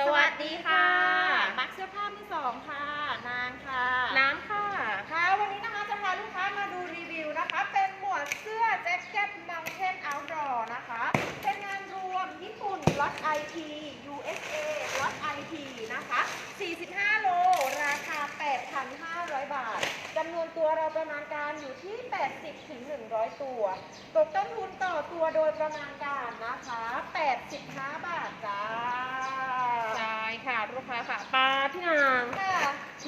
สวัสดีค่ะ มักเสื้อผ้ามือสองค่ะ นางค่ะ น้ำค่ะ ค่ะ วันนี้นะคะจะพาลูกค้ามาดูรีวิวนะคะ เป็นหมวดเสื้อแจ็คเก็ตมังเทนเอาท์ดอร์นะคะ เป็นงานรวมญี่ปุ่นล็อต IT USA ล็อต IT นะคะ 45 โล ราคา 8,500บาทจำนวนตัวเราประมาณการอยู่ที่ 80ถึง100 ตัว ตกต้นทุนต่อตัวโดยประมาณการนะคะ 85 บาทจ้าใช่ค่ะลูกค้าค่ะปลาที่นางค่ะ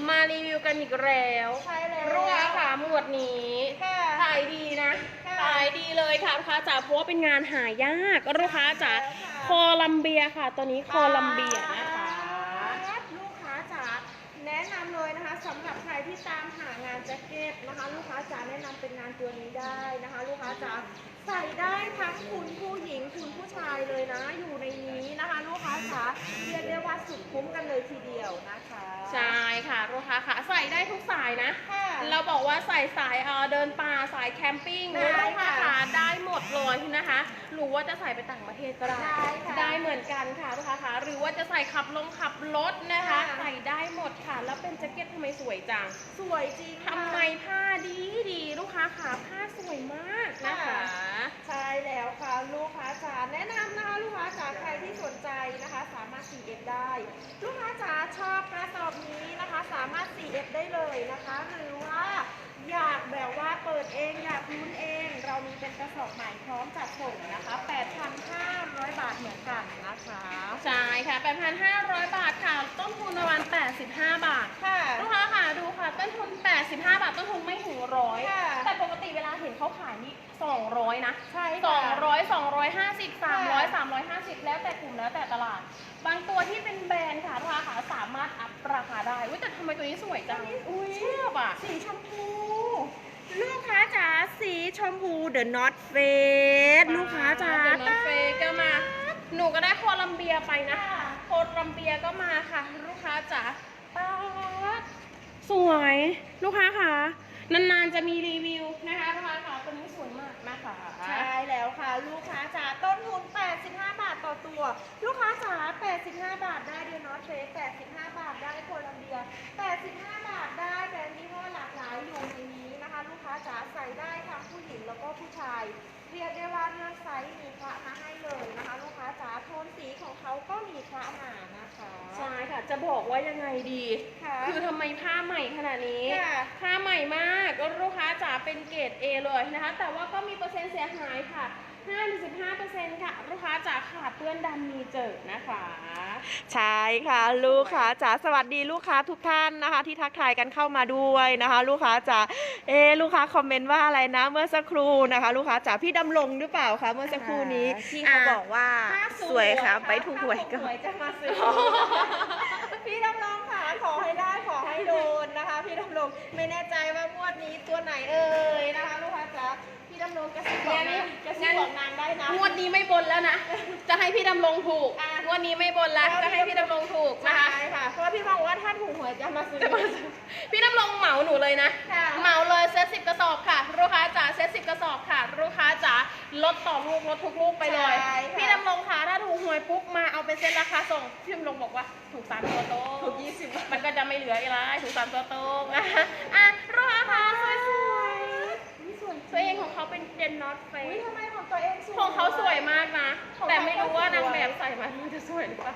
มารีวิวกันอีกแล้วใช่แล้วลูกค้าค่ะหมวดนี้ค่ะขายดีนะค่ะขายดีเลยค่ะลูกค้าจ๋าเพราะว่าเป็นงานหายากลูกค้าจ๋าใช่ค่ะ โคลัมเบียค่ะตัวนี้โคลัมเบียนะคะ ลูกค้าจ๋าแนะนำเลยนะคะสำหรับใคร ที่ตามหางานแจ็คเก็ตนะคะ ลูกค้าจ๋าแนะนำเป็นงานตัวนี้ได้นะคะ ลูกค้าจ๋าใส่ได้ทั้งคุณผู้หญิงคุณผู้ชายเลยนะ อยู่ในนี้นะคะ ลูกค้าจ๋าเรียกได้ว่าสุดคุ้มกันเลยทีเดียวนะคะใช่ค่ะลูกค้าค่ะใส่ได้ทุกสายนะค่ะเราบอกว่าใส่สายเอ่อเดินป่าสายแคมปิ้งได้ลูกค้าค่ะค่ะได้หมดเลยนะคะหรือว่าจะใส่ไปต่างประเทศก็ได้ได้ค่ะได้เหมือนกันค่ะลูกค้าค่ะหรือว่าจะใส่ขับลงขับรถนะคะค่ะใส่ได้หมดค่ะ แล้วเป็นแจ็คเก็ตทำไมสวยจังสวยจริงค่ะทำไมผ้าดีดีลูกค้าค่ะผ้าสวยมากนะคะ ใช่แล้วค่ะลูกค้าจ๋าแนะนำนะคะลูกค้าจ๋าใครที่สนใจนะคะ สามารถ CF ได้ ลูกค้าจ๋าชอบกระสอบนี้นะคะ สามารถ CF ได้เลยนะคะ หรือว่าอยากแบบว่าเปิดเองอยากลุ้นเอง เรามีเป็นกระสอบใหม่พร้อมจัดส่งนะคะ 8,500 บาทเหมือนกันนะคะ ใช่ค่ะ 8,500 บาทค่ะ ต้นทุนประมาณ 85 บาท ค่ะ ลูกค้าค่ะดูค่ะ ต้นทุน 85 บาท ต้นทุนไม่ถึงร้อยค่ะ แต่ปกติเวลาเห็นเขาขายนี่ 200 นะใช่สค่ะองร้อยสองร้อยห้าสิบสามร้อยสามร้อยห้าสิบแล้วแต่กลุ่มแล้วแต่ตลาด บางตัวที่เป็นแบรนด์ค่ะลูกค้าค่ะสามารถอัพราคาได้อุ้ยแต่ทำไมตัวนี้สวยจังอุ้ยชอบอะ สีชมพูลูกค้าจ๋าสีชมพู The North Face ลูกค้าจ๋าเดี๋ยวน้องเฟย์ก็มา หนูก็ได้โคลัมเบียไปนะค่ะโคลัมเบียก็มาค่ะ ลูกค้าจ๋าป๊าดสวยลูกค้าค่ะ นานๆจะมีรีวิวนะคะลูกค้าค่ะตัวนี้สวยมากนะคะใช่แล้วค่ะ ลูกค้าจ๋าต้นทุน 85 บาทต่อตัว ลูกค้าจ๋า85 บาทได้เดนอตเฟส85 บาทได้โคลัมเบีย 85 บาทได้แบรนด์ยี่ห้อหลากหลายอยู่ในนี้นะคะ ลูกค้าจ๋าใส่ได้ทั้งผู้หญิงแล้วก็ผู้ชาย เรียกได้ว่าเลือกไซส์มีพระมาให้เลยนะคะ ลูกค้าจ๋าโทนสีของเขาก็มีพระมานะคะใช่ค่ะ จะบอกว่ายังไงดี ค่ะ คือทำไมผ้าใหม่ขนาดนี้ค่ะ ผ้าใหม่มากก็ลูกค้าจ๋าเป็นเกรด A เลยนะคะ แต่ว่าก็มีเปอร์เซ็นต์เสียหายค่ะ 5-15%ค่ะลูกค้าจ๋าขาดเปื้อนดำมีเจอนะคะ ใช่ค่ะ ลูกค้าจ๋าสวัสดีลูกค้าทุกท่านนะคะ ที่ทักทายกันเข้ามาด้วยนะคะ ลูกค้าจ๋าเอะลูกค้าคอมเมนต์ว่าอะไรนะเมื่อสักครู่นะคะ ลูกค้าจ๋าพี่ดำรงหรือเปล่าคะเมื่อสักครู่นี้ที่เขาบอกว่าถ้าสวยค่ะไปถูกหวยก่ถ้าอถูนหวยจะมาซื้อพี่ดำรงค่ะขอให้ได้ขอให้โดนนะคะ พี่ดำรงไม่แน่ใจว่างวดนี้ตัวไหนเอ่ยนะคะ ลูกค้าจ๋า พี่ดำรงกระซิบบอกงั้นางนกระซิบบอกนางได้นะ งวดนี้ไม่บนแล้วนะ จะให้พี่ดำรงถูก อะ งวดนี้ไม่บนแล้ว จะให้พี่ดำรงถูกนะใช่คะ ค่ะ เพราะว่าพี่บอกว่าถ้าถูกหวยจะมาซื้อพี่ดำรงเหมาหนูเลยนะ ค่ะเหมาเลยเซตสิบกระสอบค่ะ ลูกค้าจ๋าเซตสิบกระสอบค่ะ ลูกค้าจ๋าลดต่อลูกลดทุกลูกไปเลย ใช่ค่ะ พี่ดำรงค่ะถ้าถูกหวยปุ๊บมาเอาเป็นเซตราคาส่งพี่ดำรงบอกว่าถูกสามตัวโตะถูกยี่สิบมันก็จะไม่เหลืออีกแล้วถูกสามตัวโตะอะอะลูกค้าค่ะสวย นี่สวย ๆตัว เองของเขาเป็นเดนนอตเฟอุ้ยสทำไมของตัวเองสวยของเขาสวยมากนะของเขาแต่ไม่รู้ว่าก็สวยนางแบบใส่มามันจะสวยหรือเปล่า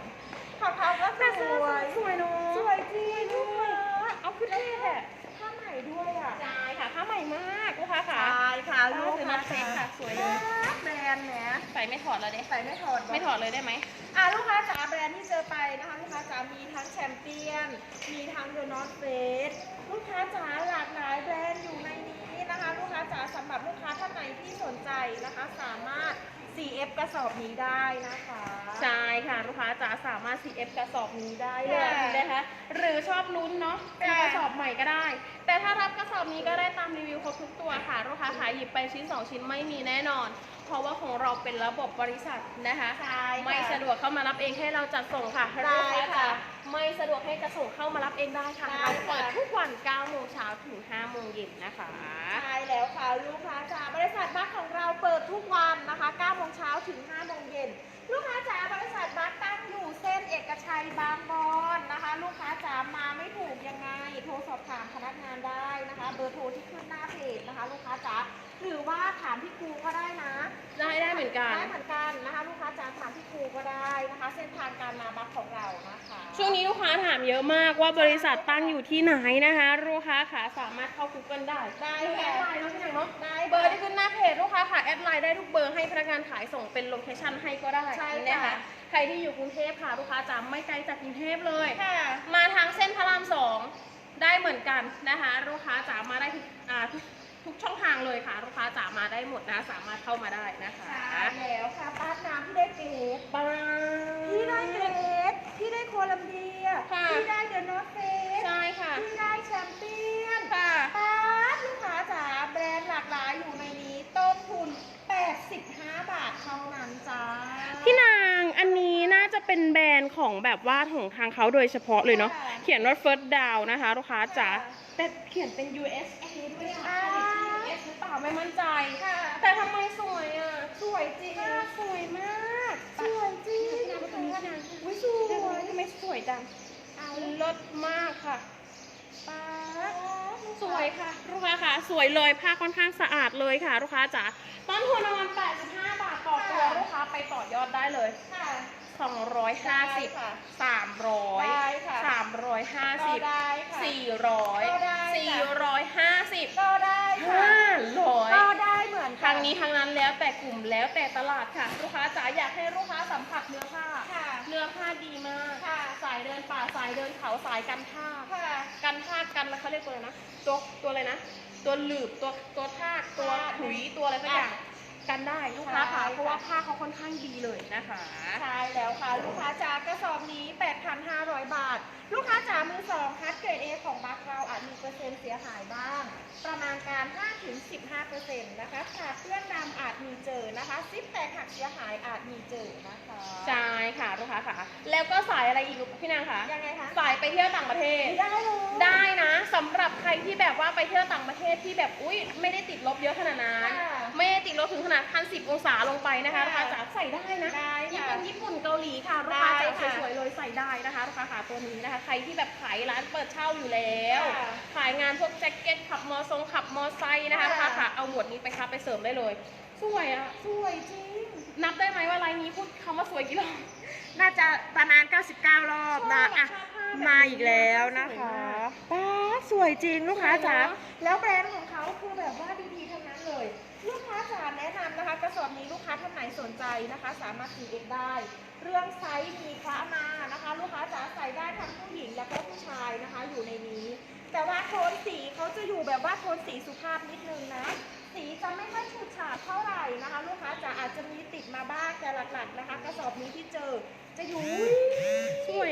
ของเขาก็สแต่สววยยสวยเนาะสวยจริงลูกค้าเอาขึ้นได้แหละผ้าใหม่ด้วยอะใช่ค่ะผ้าใหม่มากลูกค้าค่ะใช่ค่ะลูลูกกค้าค้าจ๋าค่ะสวยเลย แบรนด์แหมใส่ไม่ถอดแล้วเด้ใส่ไม่ถอดไม่ถอดเลยได้ไหม อะลูกค้าจ๋าแบรนด์ที่เจอไปนะคะลูกค้าจ๋ามีทั้งแชมเปี้ยน มีทั้งเดอะนอตเฟสลูกค้าจ๋าหลากหลายแบรนด์อยู่ในนี้ นะคะลูกค้าจ๋าสำหรับลูกค้าท่านไหนที่สนใจนะคะ สามารถ CF กระสอบนี้ได้นะคะ ใช่ค่ะลูกค้าจ๋าสามารถ CF กระสอบนี้ได้เลยค่ะนะคะหรือชอบลุ้นเนาะเป็นค่ะกระสอบใหม่ก็ได้ แต่ถ้ารับกระสอบนี้ก็ได้ตามรีวิวครบทุกตัวค่ะ ลูกค้าขายหยิบไปชิ้น 2 ชิ้นไม่มีแน่นอน เพราะว่าของเราเป็นระบบบริษัทนะคะใช่ไม่สะดวกเข้ามารับเองให้เราจัดส่งค่ะได้ค่ะาจะไม่สะดวกให้จะส่งเข้ามารับเองได้ค่ะเราเปิดทุกวัน9โมงเช้าถึง5โมงเย็นนะคะ ใช่แล้วค่ะลูกค้าจ๋าบริษัทบัคของเราเปิดทุกวันนะคะ9โมงเช้าถึง5โมงเย็นลูกค้าจ๋าบริษัทบัคตั้งอยู่เส้นเอกชัยบางบอนนะคะ ลูกค้าจ๋ามาไม่ถูกยังไงโทรสอบถามพนักงานได้นะคะ เบอร์โทรที่ขึ้นหน้าเพจนะคะ ลูกค้าจ๋าหรือว่าถามพี่ครูก็ได้ มือนกัน ได้เหมือนกันนะคะลูกค้าจ๋าถามพี่ครูก็ได้นะคะ เส้นทางการมาบัคของเรานะคะช่วงนี้ลูกค้าถามเยอะมากว่าบริษัทตั้งอยู่ที่ไหนนะคะลูกค้าขาสามารถเข้า Google ได้ได้แอค่ะดไลน์เนาะพี่หนังเนาะได้เบอร์ที่ขึ้นหน้าเพจลูกค้าค่ะแอดไลน์ได้ทุกเบอร์ให้พนักงานขายส่งเป็นโลเคชั่นให้ก็ได้ใช่นะค่ะคะใครที่อยู่กรุงเทพค่ะลูกค้าจะไม่ไกลจากกรุงเทพเลยค่ะมาทางเส้นพระรามสองได้เหมือนกันนะคะลูกค้าจ๋ามาได้ทุกอ่าทุก ทุกช่องทางเลยค่ะ ลูกค้าจ๋ามาได้หมดนะคะสามารถเข้ามาได้นะคะใช่แล้วค่ะป้าน้ำที่ได้เกรดปังพี่ได้เกรดพี่ได้โคลัมเบียค่ะพี่ได้เดอะนอตเฟสใช่ค่ะพี่ได้แชมเปี้ยนค่ะป้าดลูกค้าจ๋าแบรนด์หลากหลายอยู่ในนี้ต้นทุน 85 บาทเท่านั้นจ้าพี่นางอันนี้น่าจะเป็นแบรนด์ของแบบว่าของทางเขาโดยเฉพาะเลยเนาะค่ะเขียนว่า first down นะคะ ลูกค้าจ๋าค่ะแต่เขียนเป็น USA ด้วยอะอ่า US หรือเปล่าไม่มั่นใจค่ะแต่ทำไมสวยอะ สวยจริงผ้าสวยมาก สวยจริงพี่นางดูตรงนี้พี่นางอุ้ยสเดี๋ยววยทำไมสวยจังเอาเลิศมากค่ะป้าดสวยค่ะ ลูกค้าค่ะ สวยเลยผ้าค่อนข้างสะอาดเลยค่ะ ลูกค้าจ๋าต้นทุนประมาณ85 บาทต่อตัวลูกค้าไปต่อยอดได้เลยค่ะ250ค่ะ300ได้ค่ะ350ก็ได้ค่ะสี่ร้อยก็ได้ค่ะสี่ร้อยห้าสิบ ก็ได้ค่ะ ห้าร้อย ก็ได้เหมือ นทางนี้ทางนั้นแล้วแต่กลุ่มแล้วแต่ตลาดค่ะ ลูกค้าจ๋าอยากให้ลูกค้าสัมผัสเนื้อผ้า ค่ะเนื้อผ้าดีมากค่ะสายเดินป่าสายเดินเขาสายกันผ้าค่ะกันผ้ากันแล้วเขาเรียกตัวอะไรนะ ตัวตัวอะไรนะ ตัวหลืบตัวตัวทากตัวค่ะถุยตัวอะไรสักอย่างอะ กันได้ลูกค้าค่ะใช่ค่ะ เพราะว่าผ้าเขาค่อนข้างดีเลยนะคะ ใช่แล้วค่ะ ลูกค้าจ๋ากระสอบนี้ 8,500 บาท ลูกค้าจ๋ามือสองคัดเกรด A ของบัคเราอาจมีเปอร์เซ็นต์เสียหายบ้าง ประมาณการ 5-15%นะคะขาดเพื่อนดำอาจมีเจอนะคะซิปแตกหักเสียหายอาจมีเจอนะคะใช่ค่ะลูกค้าค่ะ แล้วก็สายอะไรอีกพี่นางคะยังไงคะสายไปเที่ยวต่างประเทศ ได้เลย ได้นะสำหรับใครที่แบบว่าไปเที่ยวต่างประเทศที่แบบอุ้ยไม่ได้ติดลบเยอะขนาดนั้น ค่ะ ไม่ได้ติดลบถึงขนาดพันสิบองศาลงไปนะคะค่ะลูกค้าจ๋าใส่ได้นะได้ญี่ค่ะปุ่นญี่ปุ่นเกาหลีค่ะลูกค้าได้จ๋าค่ะ สวยๆเลยใส่ได้นะคะลูกค้าขาตัวนี้นะคะ ใครที่แบบขายร้านเปิดเช่าอยู่แล้ว ค่ะ ขายงานพวกแจ็คเก็ตขับมอทรงขับมอไซค์นะคะลูกค่ะค้าขาเอาหมวดนี้ไปคับไปเสริมได้เลย สวยอะสวยจริง นับได้ไหมว่าไลน์นี้พูดคำว่าสวยกี่รอบ น่าจะประมาณ 99 รอบนะชอบอะชอบผ้าแบบนี้มาอีกแล้วนะสวยคะมากป้าดสวยจริงลูกค้าจ๋าสวยเนอะ แล้วแบรนด์ของเขาคือแบบว่าดีๆทั้งนั้นเลย ลูกค้าจ๋าแนะนำนะคะ กระสอบนี้ลูกค้าท่านไหนสนใจนะคะ สามารถ CF ได้ เรื่องไซส์มีคละมานะคะ ลูกค้าจ๋าใส่ได้ทั้งผู้หญิงและก็ผู้ชายนะคะ อยู่ในนี้ แต่ว่าโทนสีเขาจะอยู่แบบว่าโทนสีสุภาพนิดนึงนะสีจะไม่ค่อยฉูดฉาดเท่าไหร่นะคะ ลูกค้าจ๋าอาจจะมีติดมาบ้างแต่หลักๆนะคะ กระสอบนี้ที่เจอจะอยู่สวย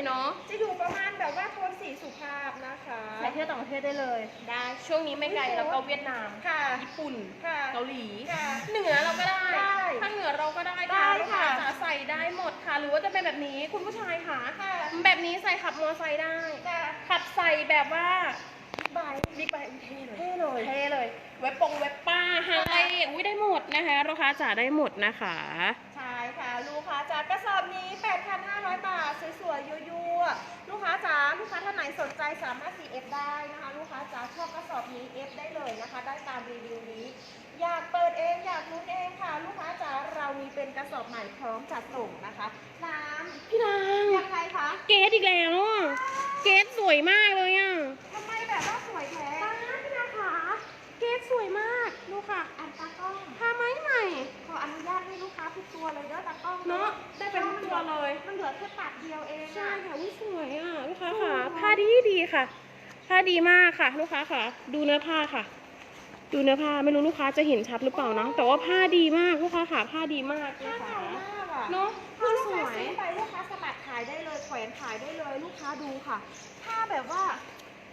โทนสีสุภาพนะคะไปเที่ยวต่างประเทศได้เลย ได้ ช่วงนี้ไม่ไกลแล้วก็เวียดนาม ค่ะ ญี่ปุ่น ค่ะ เกาหลี ค่ะ เหนือเราก็ได้ได้ถ้าเหนือเราก็ได้ได้ค่ะลูกค้าค่ะจะใส่ได้หมดค่ะ หรือว่าจะเป็นแบบนี้คุณผู้ชายค่ะค่ะแบบนี้ใส่ขับมอไซค์ได้จะขับใส่แบบว่าใบบิ๊กไบค์เท่เลยเท่เลยเท่เลย เว็บปงเว็บป้าฮาอะไรอุ้ยได้หมดนะคะลูกค้าจ๋าได้หมดนะคะ ใช่ค่ะ ลูกค้าจ๋ากระสอบนี้ 8,500 บาท สวยๆยั่ว ๆลูกค้าจ๋าลูกค้าท่านไหนสนใจสามารถ CF ได้นะคะ ลูกค้าจ๋าชอบกระสอบนี้ F ได้เลยนะคะ ได้ตามรีวิวนี้ อยากเปิดเองอยากลุ้นเองค่ะ ลูกค้าจ๋าเรามีเป็นกระสอบใหม่พร้อมจัดส่งนะคะน้พี่นางำยังไงคะเกสอีกแล้วอะเกสสวยมากเลยอะทำไมแบบว่าสวยแท้ป้าพี่นาขาเกสสวยมากดูค่ะอันตากล้องผ้าไหม ใหม่ขออนุญาตให้ลูกค้าทุกตัวเลยเด้อตากล้องเนอะได้เป็นทุกตัวเลย มันเหลือแค่ตัดเดียวเองใช่อะ ค่ะวิสวยอะลูกค้าสวยค่ะ ผ้าดีดีค่ะ ผ้าดีมากค่ะ ลูกค้าค่ะ ดูเนื้อผ้าค่ะ ดูเนื้อผ้าไม่รู้ลูกค้าจะเห็นชัดหรือเปล่านะแต่ว่าผ้าดีมากลูกค้าค่ะผ้าดีมากผ้านะคะเก่ามากอะเนาะคือลูกสค้าวยซื้อไปลูกค้าสมัครขายได้เลยแขวนขายได้เลย ลูกค้าดูค่ะ ผ้าแบบว่า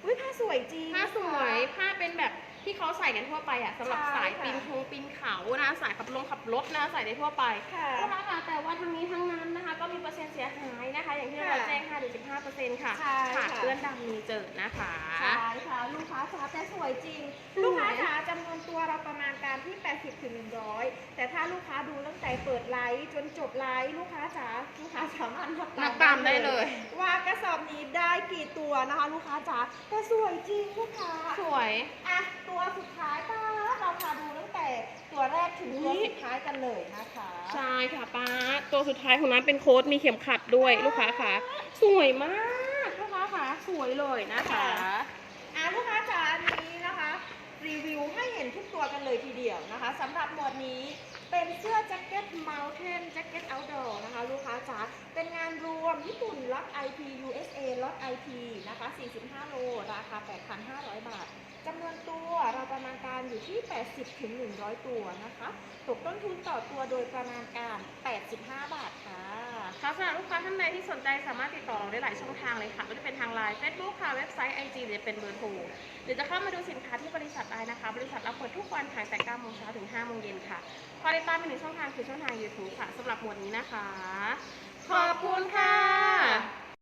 อุ้ยผ้าสวยจริงผ้าสวย ผ้าเป็นแบบ ที่เขาใส่กันทั่วไปอะสำหรับใช่สายค่ะปีนคงปีนเขานะสายขับลงขับรถนะใส่ได้ทั่วไปค่ะ ลูกค้าค่ะแต่ว่าทั้งนี้ทั้งนั้นนะคะ ก็มีเปอร์เซ็นต์เสียหายนะคะ อย่างที่เราค่ะแจ้งค่ะเดี๋ยว75%ค่ะใช่ค่ะขาดเปื้อนดำมีเจิดนะคะ ใช่ค่ะลูกค้าจ๋าแต่สวยจริงสวยลูกค้าจ๋าจำนวนตัวเราประมาณการที่ 80ถึง100 แต่ถ้าลูกค้าดูตั้งแต่เปิดไลฟ์จนจบไลฟ์ลูกค้าจ๋าลูกค้าสามารถนับนับตามได้เลย ว่ากระสอบนี้ได้กี่ตัวนะคะ ลูกค้าจ๋าแต่สวยจริงลูกค้าสวย อะตัวสุดท้ายป้าเราพาดูตั้งแต่ตัวแรกถึงตัวอุ๊ยสุดท้ายกันเลยนะคะใช่ค่ะป้าตัวสุดท้ายของนั้นเป็นโค้ดมีเข็มขัดด้วยลูกค้าค่ะ สวยมากลูกค้าค่ะสวยเลยนะคะอะลูกค้าจ๋าอันนี้นะคะ รีวิวให้เห็นทุกตัวกันเลยทีเดียวนะคะสำหรับหมวดนี้ เป็นเสื้อแจ็คเก็ตเมาเทนแจ็คเก็ตเอ Outdoor นะคะลูกค้าจ๋าเป็นงานรวมญี่ปุ่นล็อต IP USA ล็อต IP นะคะ 45 โล ราคา 8,500 บาทจำนวนตัวเราประมาณการอยู่ที่ 80 ถึง 100 ตัวนะคะตกต้นทุนต่อตัวโดยประมาณการ 85 บาทค่ะ ค่ะสำหรับลูกค้าท่านใดที่สนใจสามารถติดต่อเราได้หลายช่องทางเลยค่ะไม่ว่าจะเป็นทางไลน์ Facebook ค่ะ เว็บไซต์ IG หรือจะเป็นเบอร์โทรหรือจะเข้ามาดูสินค้าที่บริษัทได้นะคะ บริษัทเราเปิดทุกวันขายแต่9โมงเช้าถึง5โมงเย็นค่ะขอติดตามอีกหนึ่งช่องทางคือช่องทาง YouTube ค่ะสำหรับหมวดนี้นะคะ ขอบคุณค่ะ